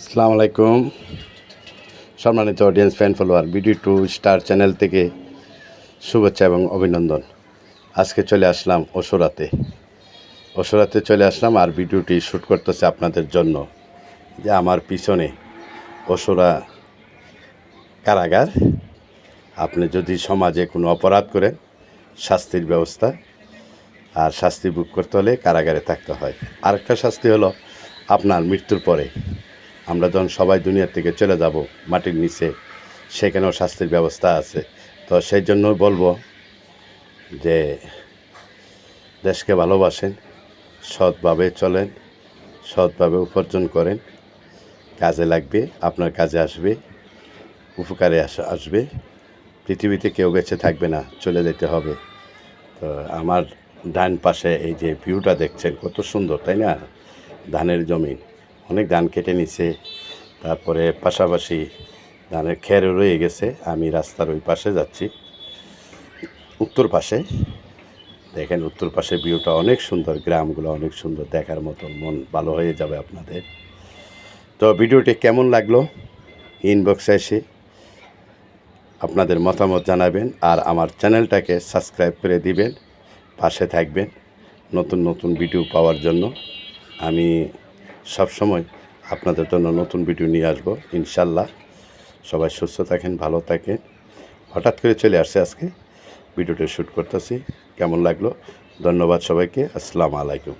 আসসালামু আলাইকুম। সম্মানিত audience fan follower BD two star channel থেকে শুভেচ্ছা এবং অভিনন্দন। আজকে চলে আসলাম ওসরাতে ওসরাতে চলে আসলাম আর ভিডিওটি শ্যুট করতেছে আপনাদের জন্য যে আমার পিছনে ওসরা কারাগার। আপনি যদি সমাজে কোনো অপরাধ করেন, শাস্তির ব্যবস্থা আর শাস্তি বুক করতে হলে কারাগারে থাকতে হয়। আরেকটা শাস্তি হলো আপনার মৃত্যুর পরে। আমরা যখন সবাই দুনিয়ার থেকে চলে যাব মাটির নিচে, সেখানেও শাস্তির ব্যবস্থা আছে। তো সেই জন্য বলব যে দেশকে ভালোবাসেন, সৎভাবে চলেন, সৎভাবে উপার্জন করেন। কাজে লাগবে, আপনার কাজে আসবে, উপকারে আস- আসবে। পৃথিবীতে কেউ বেঁচে থাকবে না, চলে যেতে হবে। তো আমার ডান পাশে এই যে ভিউটা দেখছেন, কত সুন্দর, তাই না? ধানের জমি অনেক ধান কেটে নিছে, তারপরে পাশাপাশি ধানের খেরও রয়ে গেছে, আমি রাস্তার ওই পাশে যাচ্ছি। উত্তর পাশে, দেখেন উত্তর পাশে ভিউটা অনেক সুন্দর, গ্রামগুলো অনেক সুন্দর, দেখার মতো মন ভালো হয়ে যাবে আপনাদের। তো ভিডিওটি কেমন লাগল? ইনবক্সে এসে আপনাদের মতামত জানাবেন আর আমার চ্যানেলটাকে সাবস্ক্রাইব করে দিবেন, পাশে থাকবেন নতুন নতুন ভিডিও পাওয়ার জন্য। আমি সবসময় আপনাদের জন্য নতুন ভিডিও নিয়ে আসব, ইনশাল্লাহ। সবাই সুস্থ থাকেন, ভালো থাকেন। হঠাৎ করে চলে আসছে আজকে। ভিডিওটা শ্যুট করতেছি। কেমন লাগল? ধন্যবাদ সবাইকে। আসসালামু আলাইকুম।